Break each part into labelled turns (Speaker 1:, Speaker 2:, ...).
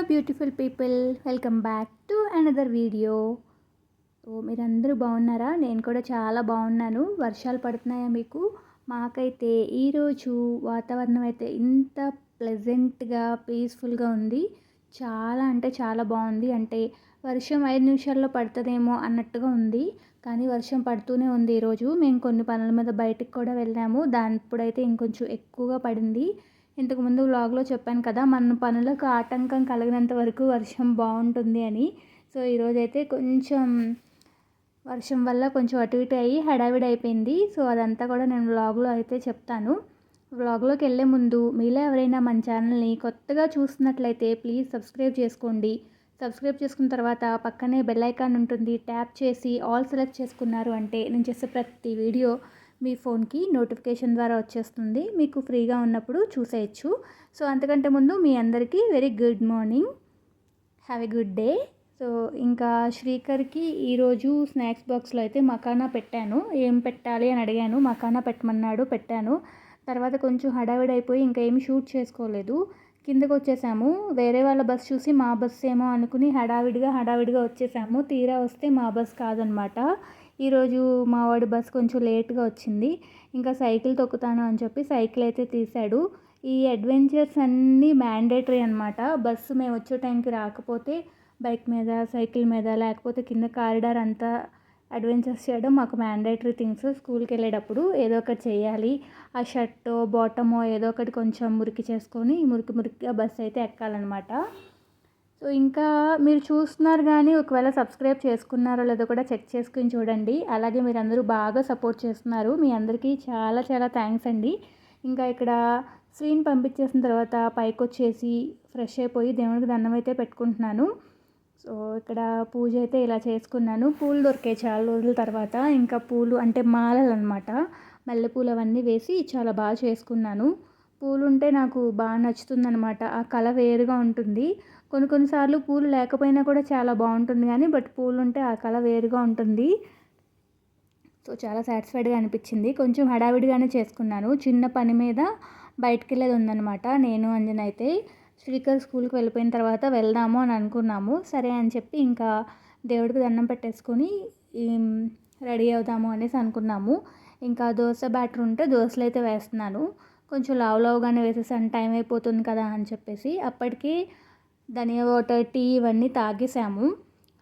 Speaker 1: Beautiful people welcome back to another video. ఓ మీరందరూ బాగున్నారా? నేను కూడా చాలా బాగున్నాను. వర్షాలు పడుతున్నాయా మీకు? మాకైతే ఈరోజు వాతావరణం అయితే ఇంత ప్లెజెంట్గా పీస్ఫుల్గా ఉంది. చాలా అంటే చాలా బాగుంది. అంటే వర్షం ఐదు నిమిషాల్లో పడుతుందేమో అన్నట్టుగా ఉంది. కానీ వర్షం పడుతూనే ఉంది ఈరోజు. మేము కొన్ని పనుల మీద బయటికి కూడా వెళ్ళాము. దాని ఇప్పుడైతే ఇంకొంచెం ఎక్కువగా పడింది. ఇంతకుముందు వ్లాగ్లో చెప్పాను కదా మన పనులకు ఆటంకం కలిగినంత వరకు వర్షం బాగుంటుంది అని. సో ఈరోజైతే కొంచెం వర్షం వల్ల కొంచెం అటు ఇటు అయ్యి హడావిడి అయిపోయింది. సో అదంతా కూడా నేను వ్లాగ్లో అయితే చెప్తాను. వ్లాగ్లోకి వెళ్ళే ముందు మీలో ఎవరైనా మన ఛానల్ని కొత్తగా చూస్తున్నట్లయితే ప్లీజ్ సబ్స్క్రైబ్ చేసుకోండి. సబ్స్క్రైబ్ చేసుకున్న తర్వాత పక్కనే బెల్ ఐకాన్ ఉంటుంది ట్యాప్ చేసి ఆల్ సెలెక్ట్ చేసుకున్నారు అంటే నేను చేసే ప్రతి వీడియో మీ ఫోన్కి నోటిఫికేషన్ ద్వారా వచ్చేస్తుంది. మీకు ఫ్రీగా ఉన్నప్పుడు చూసేయచ్చు. సో అంతకంటే ముందు మీ అందరికీ very good morning. Have a good day. So ఇంకా శ్రీకర్కి ఈరోజు స్నాక్స్ బాక్స్లో అయితే మకానా పెట్టాను. ఏం పెట్టాలి అని అడిగాను. మకానా పెట్టమన్నాడు పెట్టాను. తర్వాత కొంచెం హడావిడి అయిపోయి ఇంకా ఏమి షూట్ చేసుకోలేదు. కిందకు వచ్చేసాము. వేరే వాళ్ళ బస్ చూసి మా బస్ ఏమో అనుకుని హడావిడిగా హడావిడిగా వచ్చేసాము. తీరా వస్తే మా బస్ కాదనమాట. ఈరోజు మా వాడి బస్ కొంచెం లేట్గా వచ్చింది. ఇంకా సైకిల్ తొక్కుతాను అని చెప్పి సైకిల్ అయితే తీశాడు. ఈ అడ్వెంచర్స్ అన్నీ మ్యాండేటరీ అనమాట బస్సు మేము వచ్చే టైంకి రాకపోతే బైక్ మీద సైకిల్ మీద లేకపోతే కింద కారిడార్ అంతా అడ్వెంచర్స్ చేయడం మాకు మ్యాండేటరీ థింగ్స్. స్కూల్కి వెళ్ళేటప్పుడు ఏదో ఒకటి చేయాలి. ఆ షర్టో బాటమో ఏదో ఒకటి కొంచెం మురికి చేసుకొని మురికి మురికిగా బస్ అయితే ఎక్కాలన్నమాట. సో ఇంకా మీరు చూస్తున్నారు కానీ ఒకవేళ సబ్స్క్రైబ్ చేసుకున్నారో లేదో కూడా చెక్ చేసుకుని చూడండి. అలాగే మీరు అందరూ బాగా సపోర్ట్ చేస్తున్నారు. మీ అందరికీ చాలా చాలా థ్యాంక్స్ అండి. ఇంకా ఇక్కడ స్వీన్ పంపించేసిన తర్వాత పైకి వచ్చేసి ఫ్రెష్ అయిపోయి దేవుడికి దండం అయితే పెట్టుకుంటున్నాను. సో ఇక్కడ పూజ అయితే ఇలా చేసుకున్నాను. పూలు దొరికాయి చాలా రోజుల తర్వాత. ఇంకా పూలు అంటే మాలలు అనమాట మల్లెపూలు అవన్నీ వేసి చాలా బాగా చేసుకున్నాను. పూలు ఉంటే నాకు బాగా నచ్చుతుందనమాట ఆ కళ వేరుగా ఉంటుంది. కొన్ని కొన్నిసార్లు పూలు లేకపోయినా కూడా చాలా బాగుంటుంది కానీ బట్ పూలు ఉంటే ఆ కళ వేరుగా ఉంటుంది. సో చాలా సాటిస్ఫైడ్గా అనిపించింది. కొంచెం హడావిడిగానే చేసుకున్నాను. చిన్న పని మీద బయటకు వెళ్ళేది ఉందనమాట నేను అంజన అయితే శ్రీకర్ స్కూల్కి వెళ్ళిపోయిన తర్వాత వెళ్దాము అని అనుకున్నాము. సరే అని చెప్పి ఇంకా దేవుడికి దండం పెట్టేసుకొని రెడీ అవుదాము అనేసి అనుకున్నాము. ఇంకా దోశ బ్యాటర్ ఉంటే దోశలు అయితే వేస్తున్నాను. కొంచెం లావు లావుగానే వేసేసాను టైం అయిపోతుంది కదా అని చెప్పేసి అప్పటికి ధనియా వాటర్ టీ ఇవన్నీ తాగేసాము.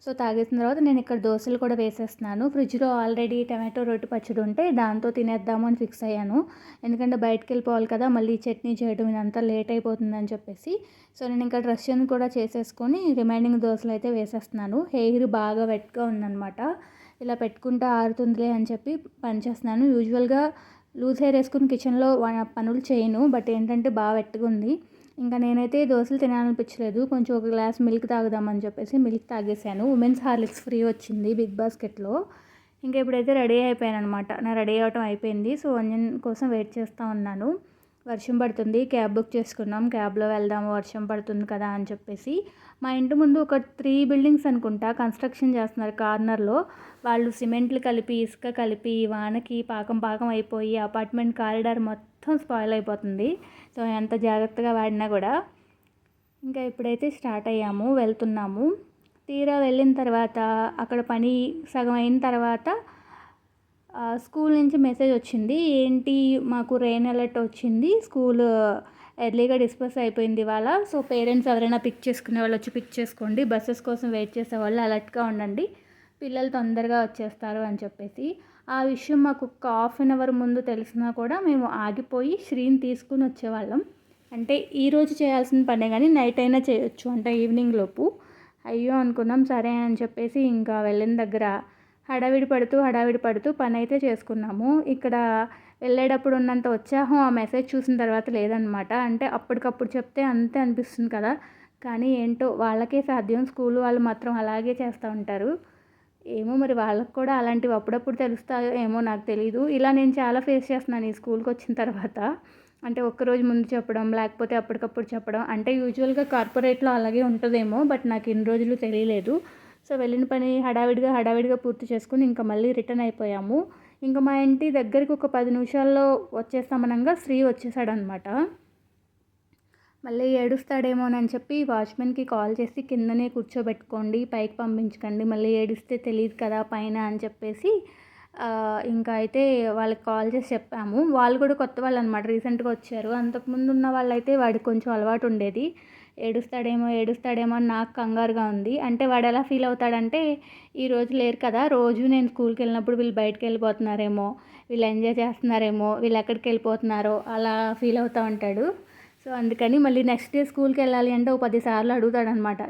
Speaker 1: సో తాగేసిన తర్వాత నేను ఇక్కడ దోశలు కూడా వేసేస్తున్నాను. ఫ్రిడ్జ్లో ఆల్రెడీ టమాటో రొట్టె పచ్చడి ఉంటే దాంతో తినేద్దాము అని ఫిక్స్ అయ్యాను. ఎందుకంటే బయటకు వెళ్ళిపోవాలి కదా మళ్ళీ చట్నీ చేయడం ఇదంతా లేట్ అయిపోతుందని చెప్పేసి. సో నేను ఇంకా డ్రెస్ కూడా చేసేసుకొని రిమైనింగ్ దోశలు అయితే వేసేస్తున్నాను. హెయిర్ బాగా వెట్గా ఉందన్నమాట. ఇలా పెట్టుకుంటే ఆరుతుందిలే అని చెప్పి పనిచేస్తున్నాను. యూజువల్గా లూజ్ హెయిర్ వేసుకుని కిచెన్లో పనులు చేయను బట్ ఏంటంటే బాగా వెట్టుగా ఉంది. ఇంకా నేనైతే దోశలు తినాలనిపించలేదు. కొంచెం ఒక గ్లాస్ మిల్క్ తాగుదామని చెప్పేసి మిల్క్ తాగేసాను ఉమెన్స్ హార్లిక్స్ ఫ్రీ వచ్చింది బిగ్ బాస్కెట్లో. ఇంకా ఇప్పుడైతే రెడీ అయిపోయాను అనమాట నా రెడీ అవటం అయిపోయింది. సో అంజన్ కోసం వెయిట్ చేస్తూ ఉన్నాను. వర్షం పడుతుంది క్యాబ్ బుక్ చేసుకున్నాం క్యాబ్లో వెళ్దాము వర్షం పడుతుంది కదా అని చెప్పేసి మా ఇంటి ముందు ఒక త్రీ బిల్డింగ్స్ అనుకుంటా కన్స్ట్రక్షన్ చేస్తున్నారు. కార్నర్లో వాళ్ళు సిమెంట్లు కలిపి ఇసుక కలిపి వానకి పాకం పాకం అయిపోయి అపార్ట్మెంట్ కారిడార్ మొత్తం స్పాయిల్ అయిపోతుంది. సో ఎంత జాగ్రత్తగా వాడినా కూడా ఇంకా ఇప్పుడైతే స్టార్ట్ అయ్యాము వెళ్తున్నాము. తీరా వెళ్ళిన తర్వాత అక్కడ పని సగం అయిన తర్వాత స్కూల్ నుంచి మెసేజ్ వచ్చింది ఏంటి మాకు రెయిన్ అలర్ట్ వచ్చింది స్కూల్ ఎర్లీగా డిస్పర్స్ అయిపోయింది ఇవాళ సో పేరెంట్స్ ఎవరైనా పిక్ చేసుకునే వాళ్ళు వచ్చి పిక్ చేసుకోండి బస్సెస్ కోసం వెయిట్ చేసే వాళ్ళు అలర్ట్గా ఉండండి పిల్లలు తొందరగా వచ్చేస్తారు అని చెప్పేసి. ఆ విషయం మాకు ఒక హాఫ్ అన్ అవర్ ముందు తెలిసినా కూడా మేము ఆగిపోయి శ్రీని తీసుకుని వచ్చేవాళ్ళం. అంటే ఈరోజు చేయాల్సిన పనే కానీ నైట్ అయినా చేయొచ్చు అంటే ఈవినింగ్ లోపు. అయ్యో అనుకున్నాం సరే అని చెప్పేసి ఇంకా వెళ్ళిన దగ్గర హడావిడి పడుతూ హడావిడి పడుతూ పని అయితే చేసుకున్నాము. ఇక్కడ వెళ్ళేటప్పుడు ఉన్నంత ఉత్సాహం ఆ మెసేజ్ చూసిన తర్వాత లేదనమాట అంటే అప్పటికప్పుడు చెప్తే అంతే అనిపిస్తుంది కదా. కానీ ఏంటో వాళ్ళకే సాధ్యం. స్కూల్ వాళ్ళు మాత్రం అలాగే చేస్తూ ఉంటారు. ఏమో మరి వాళ్ళకి కూడా అలాంటివి అప్పుడప్పుడు తెలుస్తాయో ఏమో నాకు తెలియదు ఇలా నేను చాలా ఫేస్ చేస్తున్నాను ఈ స్కూల్కి వచ్చిన తర్వాత. అంటే ఒక్కరోజు ముందు చెప్పడం లేకపోతే అప్పటికప్పుడు చెప్పడం. అంటే యూజువల్గా కార్పొరేట్లో అలాగే ఉంటుందేమో బట్ నాకు ఇన్ని రోజులు తెలియలేదు. సో వెళ్ళిన పని హడావిడిగా హడావిడిగా పూర్తి చేసుకుని ఇంకా మళ్ళీ రిటర్న్ అయిపోయాము. ఇంకా మా ఇంటి దగ్గరికి ఒక పది నిమిషాల్లో వచ్చేస్తామనంగా శ్రీ వచ్చేసాడనమాట. మళ్ళీ ఏడుస్తాడేమోనని చెప్పి వాచ్మెన్కి కాల్ చేసి కిందనే కూర్చోబెట్టుకోండి పైకి పంపించకండి మళ్ళీ ఏడిస్తే తెలియదు కదా పైన అని చెప్పేసి ఇంకా అయితే వాళ్ళకి కాల్ చేసి చెప్పాము. వాళ్ళు కూడా కొత్త వాళ్ళు అనమాట రీసెంట్గా వచ్చారు. అంతకుముందు ఉన్న వాళ్ళైతే వాడికి కొంచెం అలవాటు ఉండేది. ఏడుస్తాడేమో ఏడుస్తాడేమో అని నాకు కంగారుగా ఉంది. అంటే వాడు ఎలా ఫీల్ అవుతాడంటే ఈ రోజు లేరు కదా రోజు నేను స్కూల్కి వెళ్ళినప్పుడు వీళ్ళు బయటకు వెళ్ళిపోతున్నారేమో వీళ్ళు ఎంజాయ్ చేస్తున్నారేమో వీళ్ళు ఎక్కడికి వెళ్ళిపోతున్నారో అలా ఫీల్ అవుతూ ఉంటాడు. సో అందుకని మళ్ళీ నెక్స్ట్ డే స్కూల్కి వెళ్ళాలి అంటే ఓ పది సార్లు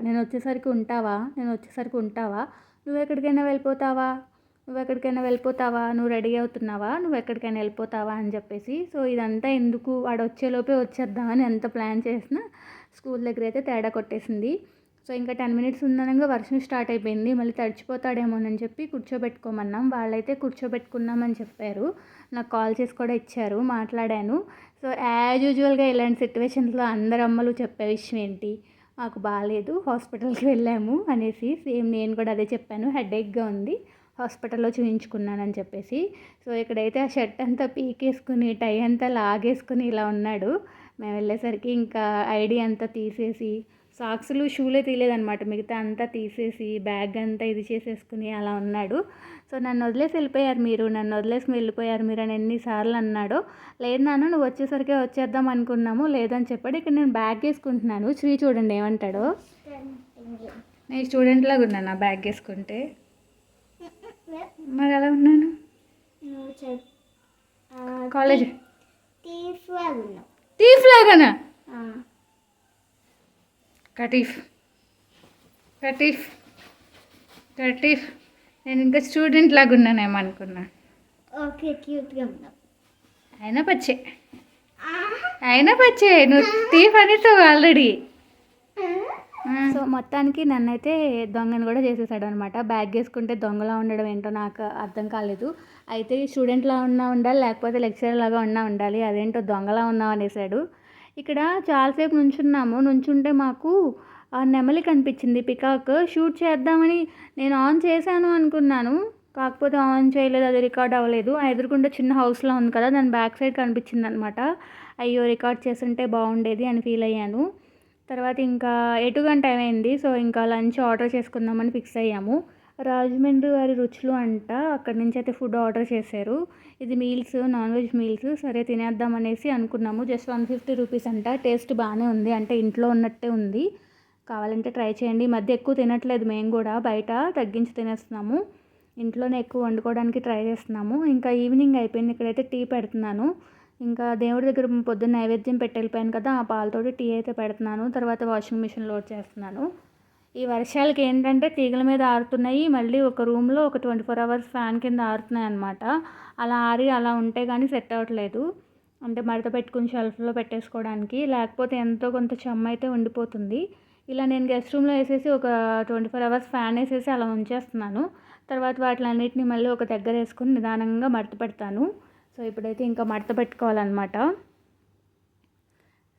Speaker 1: నేను వచ్చేసరికి ఉంటావా? నేను వచ్చేసరికి ఉంటావా? నువ్వు ఎక్కడికైనా వెళ్ళిపోతావా? నువ్వు ఎక్కడికైనా వెళ్ళిపోతావా? నువ్వు రెడీ అవుతున్నావా? నువ్వు ఎక్కడికైనా వెళ్ళిపోతావా? అని చెప్పేసి. సో ఇదంతా ఎందుకు వాడు వచ్చేలోపే వచ్చేద్దామని ఎంత ప్లాన్ చేసినా స్కూల్ దగ్గర అయితే తేడా కొట్టేసింది. సో ఇంకా టెన్ మినిట్స్ ఉందనగా వర్షం స్టార్ట్ అయిపోయింది. మళ్ళీ తడిచిపోతాడేమోనని చెప్పి కూర్చోబెట్టుకోమన్నాం. వాళ్ళైతే కూర్చోబెట్టుకున్నామని చెప్పారు. నాకు కాల్ చేసి కూడా ఇచ్చారు. మాట్లాడాను. సో యాజ్ యూజువల్గా ఇలాంటి సిచ్యువేషన్స్లో అందరు అమ్మలు చెప్పే విషయం ఏంటి? మాకు బాగాలేదు హాస్పిటల్కి వెళ్ళాము అనేసి సేమ్ నేను కూడా అదే చెప్పాను. హెడేక్గా ఉంది. హాస్పిటల్లో చూయించుకున్నానని చెప్పేసి. సో ఇక్కడైతే ఆ షర్ట్ అంతా పీకేసుకుని టై అంతా లాగేసుకుని ఇలా ఉన్నాడు. మేము వెళ్ళేసరికి ఇంకా ఐడి అంతా తీసేసి సాక్స్లు షూలే తీయలేదన్నమాట. మిగతా అంతా తీసేసి బ్యాగ్ అంతా ఇది చేసేసుకుని అలా ఉన్నాడు. సో నన్ను వదిలేసి వెళ్ళిపోయారు మీరు. నన్ను వదిలేసి వెళ్ళిపోయారు మీరు అని ఎన్నిసార్లు అన్నాడో లేదు నాన్న నువ్వు వచ్చేసరికి వచ్చేద్దాం అనుకున్నాము లేదని చెప్పాడు. ఇక్కడ నేను బ్యాగ్ వేసుకుంటున్నాను. శ్రీ చూడండి ఏమంటాడో. నేను స్టూడెంట్ లాగా ఉన్నాను బ్యాగ్ వేసుకుంటే. మరి ఎలా ఉన్నాను? కాలేజ్? టీఫ్ లాగానా కటీఫ్. కటీఫ్. కటీఫ్. నేను ఇంకా స్టూడెంట్ లాగా ఉన్నానేమో అనుకున్నా.
Speaker 2: ఓకే క్యూట్గా ఉన్నావు.
Speaker 1: అయినా పచ్చే. అయినా పచ్చే. నువ్వు టీఫ్ అనేసావు ఆల్రెడీ. సో మొత్తానికి నన్నైతే దొంగను కూడా చేసేసాడు అనమాట బ్యాగ్ వేసుకుంటే దొంగలా ఉండడం ఏంటో నాకు అర్థం కాలేదు. అయితే స్టూడెంట్లా ఉన్నా ఉండాలి లేకపోతే లెక్చరర్ లాగా ఉన్నా ఉండాలి అదేంటో దొంగలా ఉన్నావు అనేసాడు. ఇక్కడ చాలాసేపు నుంచున్నాము. నుంచుంటే మాకు ఆ నెమలి కనిపించింది. పికాక్ షూట్ చేద్దామని నేను ఆన్ చేశాను అనుకున్నాను. కాకపోతే ఆన్ చేయలేదు అది రికార్డ్ అవ్వలేదు. ఆ ఎదురుకుండా చిన్న హౌస్లో ఉంది కదా దాని బ్యాక్ సైడ్ కనిపించింది అనమాట అయ్యో రికార్డ్ చేస్తుంటే బాగుండేది అని ఫీల్ అయ్యాను. తర్వాత ఇంకా ఎటు గంట అయింది సో ఇంకా లంచ్ ఆర్డర్ చేసుకుందామని ఫిక్స్ అయ్యాము. రాజమండ్రి వారి రుచులు అంట అక్కడి నుంచి అయితే ఫుడ్ ఆర్డర్ చేశారు. ఇది మీల్స్ నాన్ వెజ్ మీల్స్ సరే తినేద్దాం అనేసి అనుకున్నాము. జస్ట్ వన్ ఫిఫ్టీ రూపీస్ అంట. టేస్ట్ బాగానే ఉంది. అంటే ఇంట్లో ఉన్నట్టే ఉంది. కావాలంటే ట్రై చేయండి. ఈ మధ్య ఎక్కువ తినట్లేదు మేము కూడా. బయట తగ్గించి తినేస్తున్నాము. ఇంట్లోనే ఎక్కువ వండుకోవడానికి ట్రై చేస్తున్నాము. ఇంకా ఈవినింగ్ అయిపోయింది. ఇక్కడైతే టీ పెడుతున్నాను. ఇంకా దేవుడి దగ్గర పొద్దున్న నైవేద్యం పెట్టెళ్ళిపోయాను కదా ఆ పాలతోటి టీ అయితే పెడుతున్నాను. తర్వాత వాషింగ్ మిషన్ లోడ్ చేస్తున్నాను. ఈ వర్షాలకి ఏంటంటే తీగల మీద ఆరుతున్నాయి. మళ్ళీ ఒక రూమ్లో ఒక ట్వంటీ ఫోర్ అవర్స్ ఫ్యాన్ కింద ఆరుతున్నాయి అనమాట అలా ఆరి అలా ఉంటే కానీ సెట్ అవ్వట్లేదు. అంటే మడత పెట్టుకుని షెల్ఫ్లో పెట్టేసుకోవడానికి. లేకపోతే ఎంతో కొంత చెమ్మ అయితే ఉండిపోతుంది. ఇలా నేను గెస్ట్ రూమ్లో వేసేసి ఒక ట్వంటీ ఫోర్ అవర్స్ ఫ్యాన్ వేసేసి అలా ఉంచేస్తున్నాను. తర్వాత వాటిలన్నిటిని మళ్ళీ ఒక దగ్గర వేసుకుని నిదానంగా మడత పెడతాను. సో ఇప్పుడైతే ఇంకా మడత పెట్టుకోవాలన్నమాట.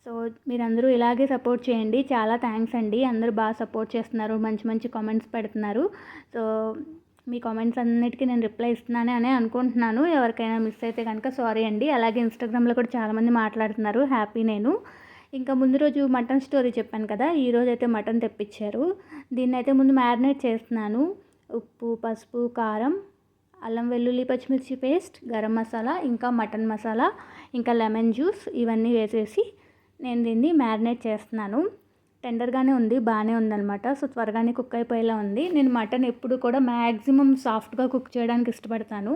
Speaker 1: సో మీరందరూ ఇలాగే సపోర్ట్ చేయండి. చాలా థ్యాంక్స్ అండి. అందరూ బాగా సపోర్ట్ చేస్తున్నారు. మంచి మంచి కామెంట్స్ పెడుతున్నారు. సో మీ కామెంట్స్ అన్నిటికీ నేను రిప్లై ఇస్తున్నానే అని అనుకుంటున్నాను. ఎవరికైనా మిస్ అయితే కనుక సారీ అండి. అలాగే ఇన్స్టాగ్రామ్లో కూడా చాలామంది మాట్లాడుతున్నారు. హ్యాపీ నేను. ఇంకా ముందు రోజు మటన్ స్టోరీ చెప్పాను కదా. ఈ రోజు అయితే మటన్ తెప్పించారు. దీన్ని అయితే ముందు మ్యారినేట్ చేస్తున్నాను. ఉప్పు పసుపు కారం అల్లం వెల్లుల్లి పచ్చిమిర్చి పేస్ట్ గరం మసాలా ఇంకా మటన్ మసాలా ఇంకా లెమన్ జ్యూస్ ఇవన్నీ వేసేసి నేను దీన్ని మ్యారినేట్ చేస్తున్నాను. టెండర్గానే ఉంది బాగానే ఉందన్నమాట. సో త్వరగానే కుక్ అయిపోయేలా ఉంది. నేను మటన్ ఎప్పుడు కూడా మ్యాక్సిమం సాఫ్ట్గా కుక్ చేయడానికి ఇష్టపడతాను.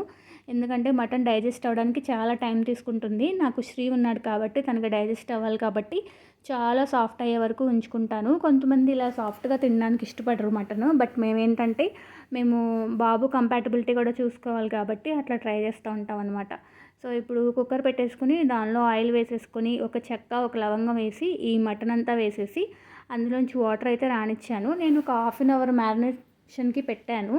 Speaker 1: ఎందుకంటే మటన్ డైజెస్ట్ అవ్వడానికి చాలా టైం తీసుకుంటుంది. నాకు శ్రీ ఉన్నాడు కాబట్టి తనకి డైజెస్ట్ అవ్వాలి కాబట్టి చాలా సాఫ్ట్ అయ్యే వరకు ఉంచుకుంటాను. కొంతమంది ఇలా సాఫ్ట్గా తినడానికి ఇష్టపడరు మటన్. బట్ మేమేంటంటే మేము బాబు కంపాటబిలిటీ కూడా చూసుకోవాలి కాబట్టి అట్లా ట్రై చేస్తూ ఉంటాం అనమాట సో ఇప్పుడు కుక్కర్ పెట్టేసుకుని దానిలో ఆయిల్ వేసేసుకొని ఒక చెక్క ఒక లవంగం వేసి ఈ మటన్ అంతా వేసేసి అందులోంచి వాటర్ అయితే రానిచ్చాను. నేను ఒక హాఫ్ అన్ అవర్ మ్యారినేషన్కి పెట్టాను.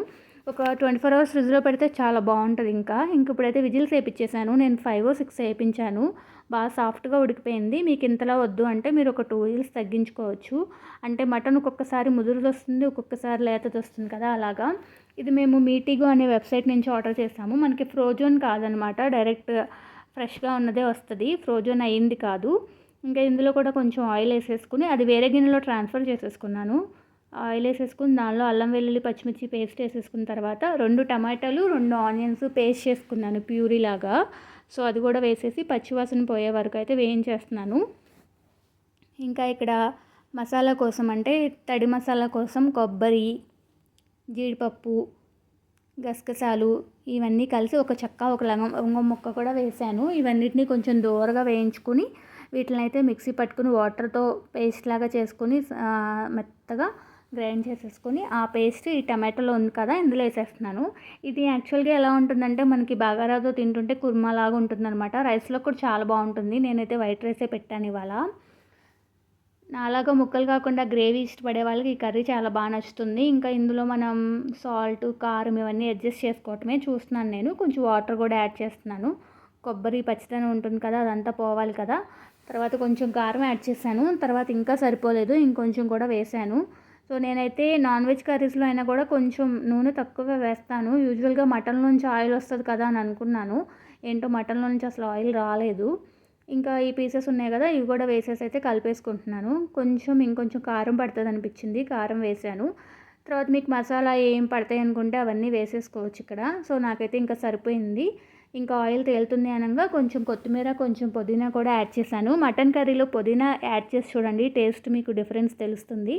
Speaker 1: ఒక ట్వంటీ ఫోర్ అవర్స్ ఫ్రిడ్జ్లో పెడితే చాలా బాగుంటుంది ఇంకా. ఇంక ఇప్పుడైతే విజిల్స్ వేయించేసాను నేను ఫైవ్ సిక్స్ వేయించాను బాగా సాఫ్ట్గా ఉడికిపోయింది. మీకు ఇంతలా వద్దు అంటే మీరు ఒక టూ విజిల్స్ తగ్గించుకోవచ్చు. అంటే మటన్ ఒక్కొక్కసారి ముదురుది వస్తుంది ఒక్కొక్కసారి లేతది వస్తుంది కదా అలాగా. ఇది మేము మీటిగో అనే వెబ్సైట్ నుంచి ఆర్డర్ చేసాము. మనకి ఫ్రోజోన్ కాదనమాట. డైరెక్ట్ ఫ్రెష్గా ఉన్నదే వస్తుంది. ఫ్రోజోన్ అయ్యింది కాదు. ఇంకా ఇందులో కూడా కొంచెం ఆయిల్ వేసేసుకుని అది వేరే గిన్నెలో ట్రాన్స్ఫర్ చేసేసుకున్నాను. ఆయిల్ వేసేసుకుని దానిలో అల్లం వెల్లుల్లి పచ్చిమిర్చి పేస్ట్ వేసేసుకున్న తర్వాత రెండు టమాటాలు రెండు ఆనియన్స్ పేస్ట్ చేసుకున్నాను ప్యూరీలాగా. సో అది కూడా వేసేసి పచ్చివాసన పోయే వరకు అయితే వేయించేస్తున్నాను. ఇంకా ఇక్కడ మసాలా కోసం అంటే తడి మసాలా కోసం కొబ్బరి జీడిపప్పు గసగసాలు ఇవన్నీ కలిసి ఒక చెక్క ఒక లంగం లవంగ ముక్క కూడా వేసాను. ఇవన్నిటిని కొంచెం దూరగా వేయించుకుని వీటిని అయితే మిక్సీ పట్టుకుని వాటర్తో పేస్ట్ లాగా చేసుకుని మెత్తగా గ్రైండ్ చేసేసుకొని ఆ పేస్ట్ ఈ టమాటోలో ఉంది కదా ఇందులో వేసేస్తున్నాను. ఇది యాక్చువల్గా ఎలా ఉంటుందంటే మనకి బాగారాతో తింటుంటే కుర్మా లాగా ఉంటుంది అనమాట రైస్లో కూడా చాలా బాగుంటుంది. నేనైతే వైట్ రైసే పెట్టాను ఇవాళ. నాలాగా ముక్కలు కాకుండా గ్రేవీ ఇష్టపడే వాళ్ళకి ఈ కర్రీ చాలా బాగా నచ్చుతుంది. ఇంకా ఇందులో మనం సాల్ట్ కారం ఇవన్నీ అడ్జస్ట్ చేసుకోవటమే చూస్తున్నాను నేను. కొంచెం వాటర్ కూడా యాడ్ చేస్తున్నాను. కొబ్బరి పచ్చిదనం ఉంటుంది కదా అదంతా పోవాలి కదా. తర్వాత కొంచెం కారం యాడ్ చేశాను. తర్వాత ఇంకా సరిపోలేదు. ఇంకొంచెం కూడా వేశాను. సో నేనైతే నాన్ వెజ్ కర్రీస్లో అయినా కూడా కొంచెం నూనె తక్కువ వేస్తాను. యూజువల్గా మటన్ నుంచి ఆయిల్ వస్తుంది కదా అని అనుకున్నాను. ఏంటో మటన్లో నుంచి అసలు ఆయిల్ రాలేదు. ఇంకా ఈ పీసెస్ ఉన్నాయి కదా ఇవి కూడా వేసేసి అయితే కలిపేసుకుంటున్నాను. కొంచెం ఇంకొంచెం కారం పడుతుంది అనిపించింది కారం వేసాను. తర్వాత మీకు మసాలా ఏం పడతాయి అనుకుంటే అవన్నీ వేసేసుకోవచ్చు ఇక్కడ. సో నాకైతే ఇంకా సరిపోయింది. ఇంకా ఆయిల్ తేలుతుంది అనగా కొంచెం కొత్తిమీర కొంచెం పుదీనా కూడా యాడ్ చేశాను. మటన్ కర్రీలో పుదీనా యాడ్ చేసి చూడండి టేస్ట్ మీకు డిఫరెన్స్ తెలుస్తుంది.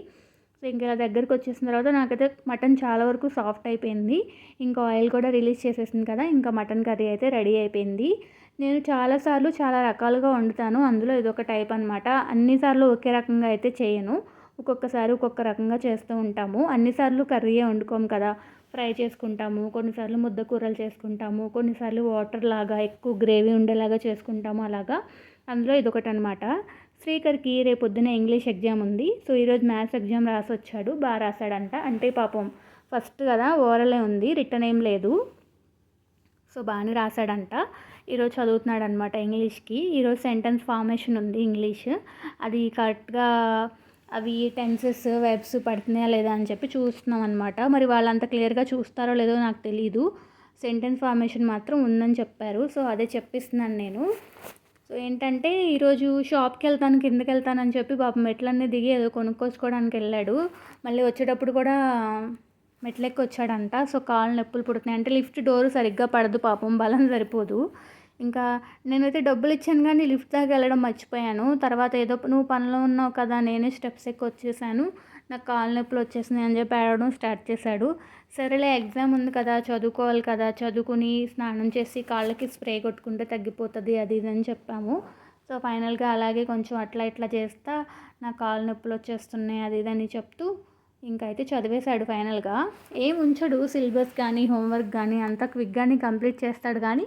Speaker 1: సో ఇంకా ఇలా దగ్గరికి వచ్చేసిన తర్వాత నాకైతే మటన్ చాలా వరకు సాఫ్ట్ అయిపోయింది. ఇంకా ఆయిల్ కూడా రిలీజ్ చేసేసింది కదా ఇంకా మటన్ కర్రీ అయితే రెడీ అయిపోయింది. నేను చాలాసార్లు చాలా రకాలుగా వండుతాను అందులో ఇదొక టైప్ అనమాట అన్నిసార్లు ఒకే రకంగా అయితే చేయను. ఒక్కొక్కసారి ఒక్కొక్క రకంగా చేస్తూ ఉంటాము. అన్నిసార్లు కర్రీయే వండుకోము కదా. ఫ్రై చేసుకుంటాము కొన్నిసార్లు ముద్ద కూరలు చేసుకుంటాము కొన్నిసార్లు వాటర్ లాగా ఎక్కువ గ్రేవీ ఉండేలాగా చేసుకుంటాము అలాగా. అందులో ఇదొకటి అనమాట శ్రీకర్కి రేపొద్దున పొద్దున ఇంగ్లీష్ ఎగ్జామ్ ఉంది. సో ఈరోజు మ్యాథ్స్ ఎగ్జామ్ రాసి వచ్చాడు బాగా రాశాడంట. అంటే పాపం ఫస్ట్ కదా ఓరలే ఉంది. రిటర్న్ ఏం లేదు. సో బాగానే రాశాడంట. ఈరోజు చదువుతున్నాడు అనమాట ఇంగ్లీష్కి. ఈరోజు సెంటెన్స్ ఫార్మేషన్ ఉంది ఇంగ్లీష్. అది కరెక్ట్గా అవి టెన్సెస్ వెబ్స్ పడుతున్నాయా లేదా అని చెప్పి చూస్తున్నాం అనమాట మరి వాళ్ళంత క్లియర్గా చూస్తారో లేదో నాకు తెలీదు. సెంటెన్స్ ఫార్మేషన్ మాత్రం ఉందని చెప్పారు. సో అదే చెప్పిస్తున్నాను నేను. సో ఏంటంటే ఈరోజు షాప్కి వెళ్తాను కిందకి వెళ్తానని చెప్పి పాపం మెట్లన్నీ దిగి ఏదో కొనుక్కోసుకోవడానికి వెళ్ళాడు. మళ్ళీ వచ్చేటప్పుడు కూడా మెట్లెక్కి వచ్చాడంట సో కాళ్ళు నొప్పులు పుడుతున్నాయి అంటే లిఫ్ట్ డోర్ సరిగ్గా పడదు పాపం బలం సరిపోదు. ఇంకా నేనైతే డబ్బులు ఇచ్చాను కానీ లిఫ్ట్ దాకా వెళ్ళడం మర్చిపోయాను. తర్వాత ఏదో నువ్వు పనిలో ఉన్నావు కదా నేనే స్టెప్స్ ఎక్కి వచ్చేసాను. నాకు కాళ్ళ నొప్పులు వచ్చేసినాయి అని చెప్పి ఏడవడం స్టార్ట్ చేశాడు. సరేలే ఎగ్జామ్ ఉంది కదా చదువుకోవాలి కదా చదువుకుని స్నానం చేసి కాళ్ళకి స్ప్రే కొట్టుకుంటే తగ్గిపోతుంది అది ఇది అని చెప్పాము. సో ఫైనల్గా అలాగే కొంచెం అట్లా ఇట్లా చేస్తా నా కాళ్ళ నొప్పులు వచ్చేస్తున్నాయి అది ఇది అని చెప్తూ ఇంకైతే చదివేశాడు ఫైనల్గా. ఏం ఉంచడు సిలబస్ కానీ హోంవర్క్ కానీ అంతా క్విక్గానే కంప్లీట్ చేస్తాడు కానీ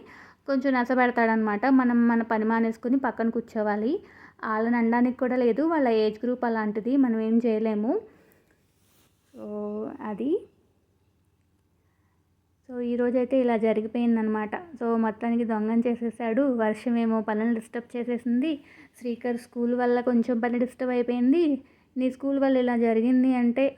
Speaker 1: కొంచెం నచ్చబెడతాడనమాట మనం మన పని మానేసుకుని పక్కన కూర్చోవాలి. వాళ్ళని అనడానికి కూడా లేదు. వాళ్ళ ఏజ్ గ్రూప్ అలాంటిది మనం ఏం చేయలేము. సో అది. సో ఈరోజైతే ఇలా జరిగిపోయిందనమాట సో మొత్తానికి దొంగని చేసేసాడు. వర్షం ఏమో పనులు డిస్టర్బ్ చేసేసింది. శ్రీకర్ స్కూల్ వల్ల కొంచెం పని డిస్టర్బ్ అయిపోయింది. నీ స్కూల్ వల్ల ఇలా జరిగింది అంటే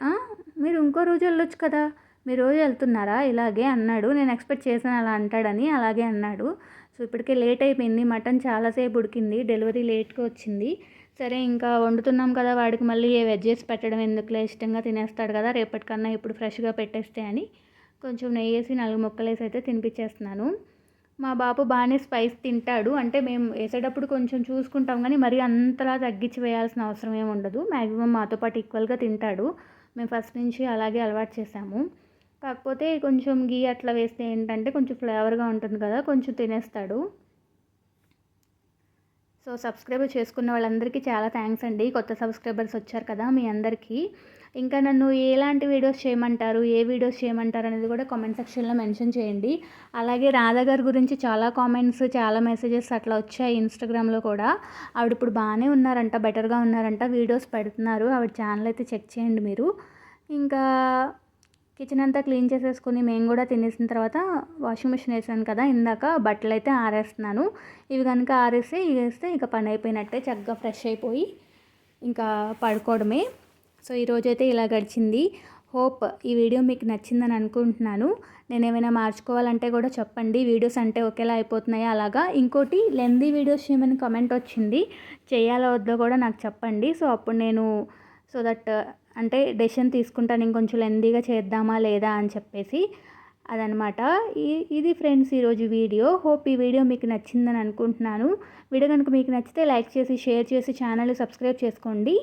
Speaker 1: మీరు ఇంకో రోజు వెళ్ళొచ్చు కదా. మీరు రోజు వెళ్తున్నారా? ఇలాగే అన్నాడు. నేను ఎక్స్పెక్ట్ చేశాను అలా అంటాడని అలాగే అన్నాడు. సో ఇప్పటికే లేట్ అయిపోయింది. మటన్ చాలాసేపు ఉడికింది. డెలివరీ లేట్గా వచ్చింది. సరే ఇంకా వండుతున్నాం కదా వాడికి మళ్ళీ ఏ వెజ్జెస్ పెట్టడం ఎందుకులే? ఇష్టంగా తినేస్తాడు కదా. రేపటికన్నా ఇప్పుడు ఫ్రెష్గా పెట్టేస్తే అని కొంచెం నెయ్యి వేసి నాలుగు ముక్కలు వేసి అయితే తినిపించేస్తున్నాను. మా బాబు బాగానే స్పైస్ తింటాడు. అంటే మేము వేసేటప్పుడు కొంచెం చూసుకుంటాం కానీ మరీ అంతలా తగ్గించి వేయాల్సిన అవసరం ఏమి ఉండదు. మ్యాక్సిమం మాతో పాటు ఈక్వల్గా తింటాడు. మేము ఫస్ట్ నుంచి అలాగే అలవాటు చేసాము కాకపోతే కొంచెం గీ అట్లా వేస్తే ఏంటంటే కొంచెం ఫ్లేవర్గా ఉంటుంది కదా కొంచెం తినేస్తాడు. సో సబ్స్క్రైబ్ చేసుకున్న వాళ్ళందరికీ చాలా థ్యాంక్స్ అండి. కొత్త సబ్స్క్రైబర్స్ వచ్చారు కదా మీ అందరికీ. ఇంకా నన్ను ఎలాంటి వీడియోస్ చేయమంటారు ఏ వీడియోస్ చేయమంటారు అనేది కూడా కామెంట్ సెక్షన్లో మెన్షన్ చేయండి. అలాగే రాధా గారి గురించి చాలా కామెంట్స్ చాలా మెసేజెస్ అట్లా వచ్చాయి ఇన్స్టాగ్రామ్లో కూడా. ఆవిడ ఇప్పుడు బాగానే ఉన్నారంట బెటర్గా ఉన్నారంట వీడియోస్ పెడుతున్నారు. ఆవిడ ఛానల్ అయితే చెక్ చేయండి మీరు. ఇంకా కిచెన్ అంతా క్లీన్ చేసేసుకుని మేము కూడా తినేసిన తర్వాత వాషింగ్ మిషన్ వేసాను కదా ఇందాక బట్టలు అయితే ఆరేస్తున్నాను. ఇవి కనుక ఆరేస్తే ఇవి వేస్తే ఇక పని అయిపోయినట్టే చక్కగా ఫ్రెష్ అయిపోయి ఇంకా పడుకోవడమే. సో ఈరోజైతే ఇలా గడిచింది. హోప్ ఈ వీడియో మీకు నచ్చిందని అనుకుంటున్నాను. నేను ఏమైనా మార్చుకోవాలంటే కూడా చెప్పండి. వీడియోస్ అంటే ఒకేలా అయిపోతున్నాయా అలాగా? ఇంకోటి లెందీ వీడియోస్ చేయమని కమెంట్ వచ్చింది. చేయాలో వద్దో కూడా నాకు చెప్పండి. సో అప్పుడు నేను సో దట్ అంటే డెసిషన్ తీసుకుంటాను ఇంకొంచెం లెందీగా చేద్దామా లేదా అని చెప్పేసి అదనమాట ఈ ఇది ఫ్రెండ్స్ ఈరోజు వీడియో. హోప్ ఈ వీడియో మీకు నచ్చిందని అనుకుంటున్నాను. వీడియో కనుక మీకు నచ్చితే లైక్ చేసి షేర్ చేసి ఛానల్ సబ్స్క్రైబ్ చేసుకోండి.